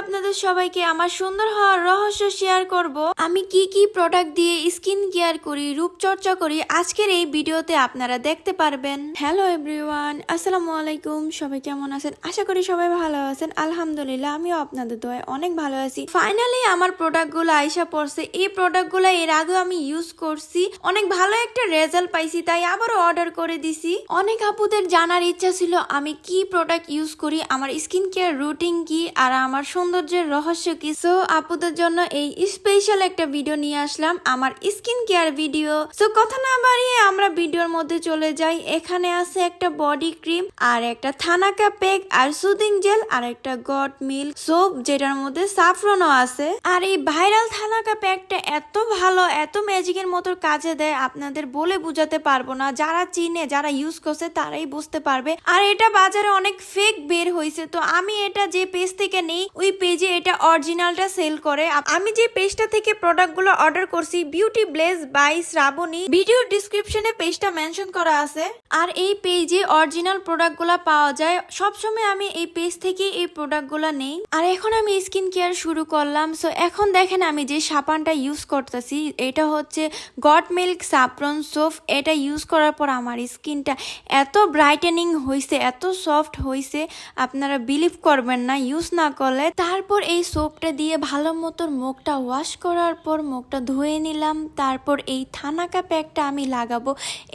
সবাইকে আমার সুন্দর হওয়ার রহস্য শেয়ার করব। আমি কি কি প্রোডাক্ট দিয়ে স্কিন কেয়ার করি, রূপচর্চা করি, আজকের এই ভিডিওতে আপনারা দেখতে পারবেন। হ্যালো এভরিওয়ান আসসালামু আলাইকুম। সবাই কেমন আছেন? আশা করি সবাই ভালো আছেন। আলহামদুলিল্লাহ, আমিও আপনাদের দোয়ায় অনেক ভালো আছি। ফাইনালি আমার প্রোডাক্টগুলো আইসা পড়ছে। এই প্রোডাক্টগুলো এর আগেও আমি ইউজ করছি। অনেক ভালো একটা রেজাল্ট পাইছি, তাই আবারও অর্ডার করে দিছি। অনেক আপুদের জানার ইচ্ছা ছিল, আমি কি প্রোডাক্ট ইউজ করি, আমার স্কিন কেয়ার রুটিন কি, আর আমার সৌন্দর্যের রহস্য কি? সো আপুদের জন্য এই স্পেশাল একটা ভিডিও নিয়ে আসলাম, আমার স্কিন কেয়ার ভিডিও সো কথা না বাড়িয়ে আমরা ভিডিওর মধ্যে চলে যাই। এখানে আছে একটা বডি ক্রিম আর একটা থানাকা পেক আর সুদিং জেল আর একটা গড মিল্ক সোপ যেটার মধ্যে সাফরনও আছে। আর এই ভাইরাল থানাকা প্যাকটা এত ভালো, এত ম্যাজিকের মতো কাজে দেয়, আপনাদের বলে বুঝাতে পারব না। যারা চিনে, যারা ইউজ করছে, তারাই বুঝতে পারবে। আর এটা বাজারে অনেক ফেক বের হয়েছে তো আমি এটা যে পেজ থেকে নেই, ওই পেজে এটা অরিজিনালটা সেল করে। আমি যে পেজটা থেকে প্রোডাক্টগুলো অর্ডার করছি beauty blaze by Shrabani. Video ডিসক্রিপশনে পেজটা মেনশন করা আছে। আর এই পেজে অরিজিনাল প্রোডাক্টগুলো পাওয়া যায়। সবসময় আমি এই পেজ থেকে এই প্রোডাক্টগুলো নেই। আর এখন আমি স্কিন কেয়ার শুরু করলাম। সো এখন দেখেন আমি যে সাবানটা ইউজ করতেছি, এটা হচ্ছে গড মিল্ক সাপ্রন সোফ এটা ইউজ করার পর আমার স্কিনটা এত ব্রাইটেনিং হয়েছে এত সফট হয়েছে আপনারা বিলিভ করবেন না ইউজ না করলে তারপর এই সোপটা দিয়ে ভালো মতো মুখটা ওয়াশ করার পর মুখটা ধুয়ে নিলাম। তারপর এই থানাকা প্যাকটা আমি লাগাবো।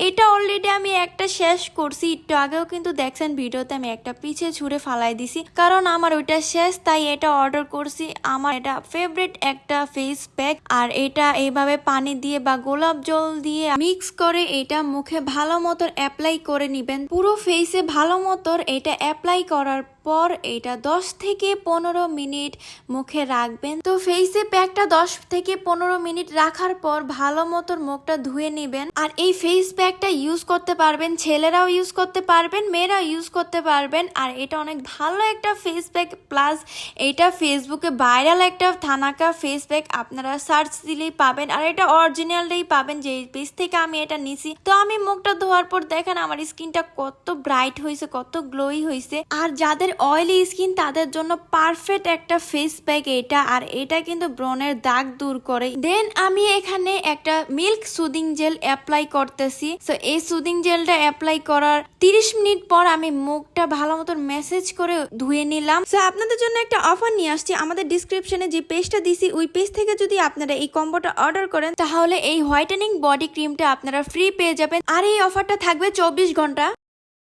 এটা অলরেডি আমি একটা শেষ করছি। একটু আগেও কিন্তু দেখছেন ভিডিওতে আমি একটা পিছে ছুঁড়ে ফালাই দিছি। কারণ আমার ওইটা শেষ, তাই এটা অর্ডার করছি। আমার এটা ফেভারিট একটা ফেস প্যাক আর এটা এইভাবে পানি দিয়ে বা গোলাপ জল দিয়ে মিক্স করে এটা মুখে ভালো মতো অ্যাপ্লাই করে নিবেন। পুরো ফেসে ভালো মতো এটা অ্যাপ্লাই করার পর এটা 10 থেকে পনেরো মিনিট মুখে রাখবেন। তো ফেসে প্যাকটা 10 থেকে পনেরো মিনিট রাখার পর ভালো মতো মুখটা ধুয়ে নেবেন। আর এই ফেস প্যাকটা ইউজ করতে পারবেন, ছেলেরাও ইউজ করতে পারবেন, মেয়েরাও ইউজ করতে পারবেন। আর এটা অনেক ভালো একটা ফেস প্যাক প্লাস এটা ফেসবুকে ভাইরাল একটা থানাকা ফেস প্যাক আপনারা সার্চ দিলেই পাবেন। আর এটা অরিজিনালটাই পাবেন যে পেজ থেকে আমি এটা নিছি। তো আমি মুখটা ধোয়ার পর দেখেন আমার স্কিনটা কত ব্রাইট হয়েছে কত গ্লোই হয়েছে আর যাদের অয়েলি স্কিন তাদের জন্য পারফেক্ট একটা ফেস প্যাক এটা, আর এটা কিন্তু ব্রনের দাগ দূর করে। দেন আমি এখানে একটা মিল্ক সুদিং জেল অ্যাপ্লাই করতেছি। তো এই সুদিং জেলটা অ্যাপ্লাই করার 30 মিনিট পর আমি মুখটা ভালো মতন মেসেজ করে ধুয়ে নিলাম। তো আপনাদের জন্য একটা অফার নিয়ে আসছি। আমাদের ডিসক্রিপশনে যে পেজটা দিছি, ওই পেজ থেকে যদি আপনারা এই কম্বোটা অর্ডার করেন, তাহলে এই হোয়াইটেনিং বডি ক্রিমটা আপনারা ফ্রি পেয়ে যাবেন। আর এই অফারটা থাকবে চব্বিশ ঘণ্টা।